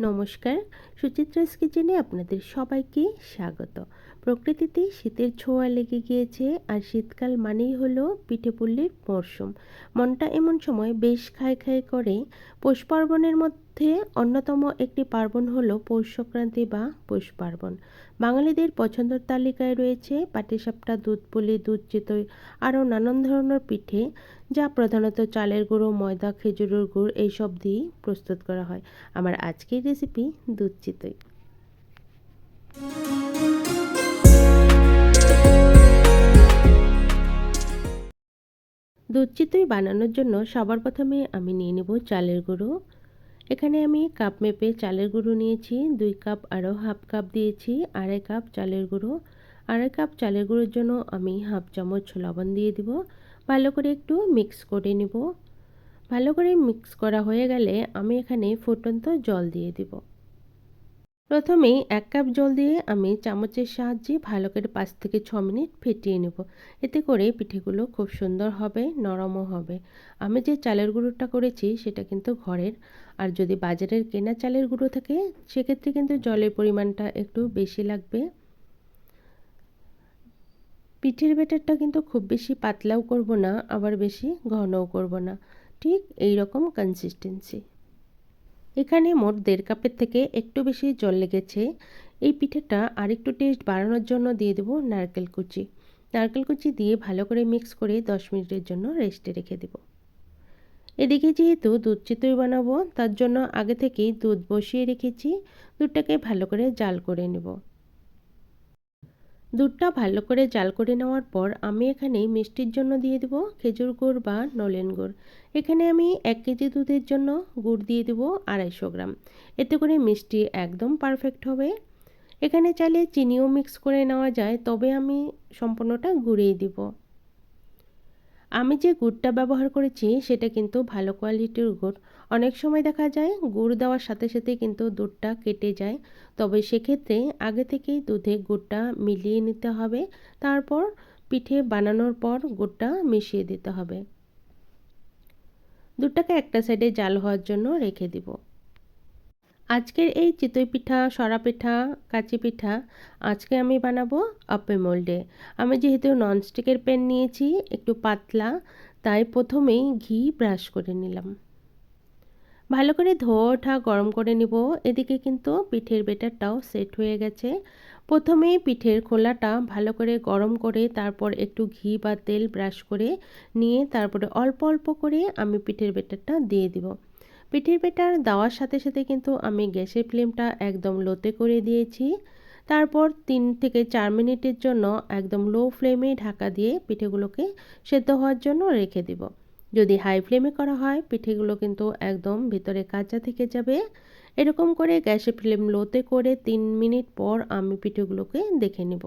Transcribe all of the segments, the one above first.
নমস্কার। সুচিত্রাস কিচেনে আপনাদের সবাইকে স্বাগত। প্রকৃতিতে শীতের ছোঁয়া লেগে গিয়েছে আর শীতকাল মানেই হলো পিঠে পুল্লির মরশুম। মনটা এমন সময় বেশ খায় খায় করে। পৌষ পার্বণের মধ্যে অন্যতম একটি পার্বণ হলো পৌষ সংক্রান্তি বা পৌষ পার্বণ। বাঙালিদের পছন্দের তালিকায় রয়েছে পাটিসাপটা, দুধ পুলি, দুধ চিতই আরও নানান ধরনের পিঠে, যা প্রধানত চালের গুঁড়ো, ময়দা, খেজুরের গুড়, এইসব দিয়েই প্রস্তুত করা হয়। আমার আজকের রেসিপি দুধ চিতই। দুধ চিতই বানানোর জন্য সবার প্রথমে আমি নিয়ে নেব চালের গুঁড়ো। এখানে আমি কাপ মেপে চালের গুঁড়ো নিয়েছি, দুই কাপ আরও হাফ কাপ দিয়েছি, আড়াই কাপ চালের গুঁড়ো। আড়াই কাপ চালের গুঁড়োর জন্য আমি হাফ চামচ লবণ দিয়ে দিব। ভালো করে একটু মিক্স করে নেব। ভালো করে মিক্স করা হয়ে গেলে আমি এখানে ফুটন্ত জল দিয়ে দিব। প্রথমেই এক কাপ জল দিয়ে আমি চামচের সাহায্যে ভালো করে পাঁচ থেকে ছ মিনিট ফেটিয়ে নেব। এতে করে পিঠেগুলো খুব সুন্দর হবে, নরমও হবে। আমি যে চালের গুঁড়োটা করেছি সেটা কিন্তু ঘরের। আর যদি বাজারের কেনা চালের গুঁড়ো থাকে, সেক্ষেত্রে কিন্তু জলের পরিমাণটা একটু বেশি লাগবে। পিঠের ব্যাটারটা কিন্তু খুব বেশি পাতলাও করব না, আবার বেশি ঘনও করব না। ঠিক এই রকম কনসিস্টেন্সি এখানে মোট দেড় কাপের থেকে একটু বেশি জল লেগেছে। এই পিঠেটা আরেকটু টেস্ট বাড়ানোর জন্য দিয়ে দেবো নারকেল কুচি। নারকেল কুচি দিয়ে ভালো করে মিক্স করে দশ মিনিটের জন্য রেস্টে রেখে দেব। এদিকে যেহেতু দুধ চিতই বানাবো, তার জন্য আগে থেকেই দুধ বসিয়ে রেখেছি। দুধটাকে ভালো করে জাল করে নেব। দুধটা ভালো করে জাল করে নেওয়ার পর আমি এখানে মিষ্টির জন্য দিয়ে দেবো খেজুর গুড় বা নলেন গুড়। এখানে আমি এক কেজি দুধের জন্য গুড় দিয়ে দেবো আড়াইশো গ্রাম। এতে করে মিষ্টি একদম পারফেক্ট হবে। এখানে চাইলে চিনিও মিক্স করে নেওয়া যায়, তবে আমি সম্পূর্ণটা গুঁড়িয়ে দিব। আমি যে গুড়টা ব্যবহার করেছি, সেটা কিন্তু ভালো কোয়ালিটির গুড়। অনেক সময় দেখা যায়, গুড় দেওয়ার সাথে সাথে কিন্তু দুধটা কেটে যায়। তবে সেক্ষেত্রে আগে থেকেই দুধে গুড়টা মিলিয়ে নিতে হবে। তারপর পিঠে বানানোর পর গুড়টা মিশিয়ে দিতে হবে। দুধটাকে একটা সাইডে জাল হওয়ার জন্য রেখে দিব। আজকের এই চিতই পিঠা, সরা পিঠা, কাচি পিঠা আজকে আমি বানাবো আপে মোল্ডে। আমি যেহেতু ননস্টিকের প্যান নিয়েছি, একটু পাতলা, তাই প্রথমেই ঘি ব্রাশ করে নিলাম। ভালো করে ধোয়া ওঠা, গরম করে নিব। এদিকে কিন্তু পিঠের বেটারটাও সেট হয়ে গেছে। প্রথমে পিঠের খোলাটা ভালো করে গরম করে, তারপর একটু ঘি বা তেল ব্রাশ করে নিয়ে, তারপরে অল্প অল্প করে আমি পিঠের বেটারটা দিয়ে দিব। পিঠের বেটার দেওয়ার সাথে সাথে কিন্তু আমি গ্যাসের ফ্লেমটা একদম লোতে করে দিয়েছি। তারপর তিন থেকে চার মিনিটের জন্য একদম লো ফ্লেমে ঢাকা দিয়ে পিঠেগুলোকে সেদ্ধ হওয়ার জন্য রেখে দিব। যদি হাই ফ্লেমে করা হয়, পিঠেগুলো কিন্তু একদম ভিতরে কাঁচা থেকে যাবে। এরকম করে গ্যাসের ফ্লেম লোতে করে তিন মিনিট পর আমি পিঠেগুলোকে দেখে নেব।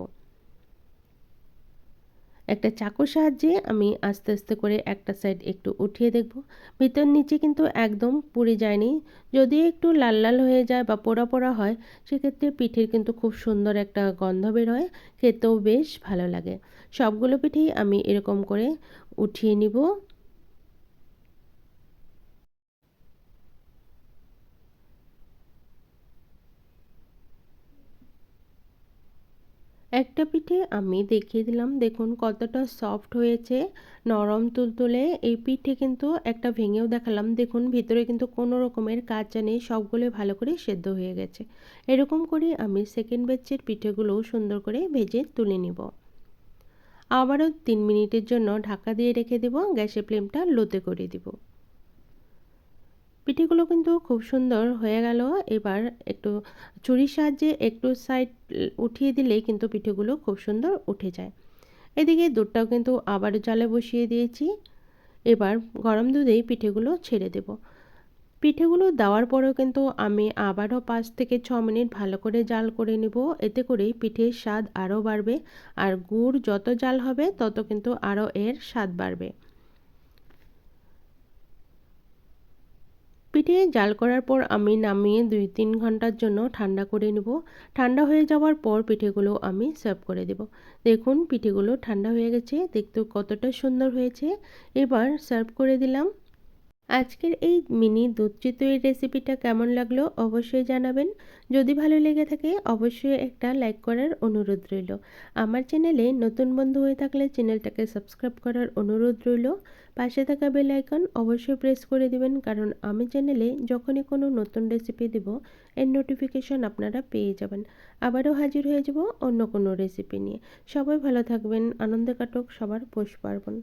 একটা চাকুর সাহায্যে আমি আস্তে আস্তে করে একটা সাইড একটু উঠিয়ে দেখব। ভিতর নিচে কিন্তু একদম পুড়ে যায়নি। যদি একটু লাল লাল হয়ে যায় বা পোড়া পোড়া হয়, সেক্ষেত্রে পিঠের কিন্তু খুব সুন্দর একটা গন্ধ বের হয়। খেতেও বেশ ভালো লাগে। সবগুলো পিঠেই আমি এরকম করে উঠিয়ে নিব। একটা পিঠে আমি দেখিয়ে দিলাম। দেখুন কতটা সফট হয়েছে, নরম তুলতুলে। এই পিঠে কিন্তু একটা ভেঙেও দেখালাম। দেখুন ভিতরে কিন্তু কোনো রকমের কাঁচা নেই, সবগুলো ভালো করে সেদ্ধ হয়ে গেছে। এরকম করে আমি সেকেন্ড ব্যাচের পিঠেগুলো সুন্দর করে ভেজে তুলে নিব। আবারও তিন মিনিটের জন্য ঢাকা দিয়ে রেখে দেব। গ্যাসের ফ্লেমটা লোতে করে দিব। পিঠেগুলো কিন্তু খুব সুন্দর হয়ে গেল। এবার একটু ছুরির সাহায্যে একটু সাইড উঠিয়ে দিলেই কিন্তু পিঠেগুলো খুব সুন্দর উঠে যায়। এদিকে দুধটাও কিন্তু আবার জলে বসিয়ে দিয়েছি। এবার গরম দুধেই পিঠেগুলো ছেড়ে দেব। পিঠেগুলো দেওয়ার পরেও কিন্তু আমি আবারও পাঁচ থেকে ছ মিনিট ভালো করে জাল করে নেব। এতে করে পিঠের স্বাদ আরও বাড়বে। আর গুড় যত জাল হবে তত কিন্তু আরও এর স্বাদ বাড়বে। পিঠে জাল করার পর আমি নামিয়ে দুই তিন ঘণ্টার জন্য ঠান্ডা করে নেব। ঠান্ডা হয়ে যাওয়ার পর পিঠেগুলো আমি সার্ভ করে দেব। দেখুন, পিঠেগুলো ঠান্ডা হয়ে গেছে। দেখতে কতটা সুন্দর হয়েছে। এবার সার্ভ করে দিলাম। আজকের এই মিনি দুধ চিতইয়ের রেসিপিটা কেমন লাগল অবশ্যই জানাবেন। যদি ভালো লেগে থাকে, অবশ্যই একটা লাইক করার অনুরোধ রইল। আমার চ্যানেলে নতুন বন্ধু হয়ে থাকলে চ্যানেলটাকে সাবস্ক্রাইব করার অনুরোধ রইল। পাশে থাকা বেল আইকন অবশ্যই প্রেস করে দিবেন, কারণ আমি চ্যানেলে যখনই কোনো নতুন রেসিপি দেব, এর নোটিফিকেশন আপনারা পেয়ে যাবেন। আবারও হাজির হয়ে যাব অন্য কোনো রেসিপি নিয়ে। সবাই ভালো থাকবেন, আনন্দে কাটুক, সবার পোষ পার্বণ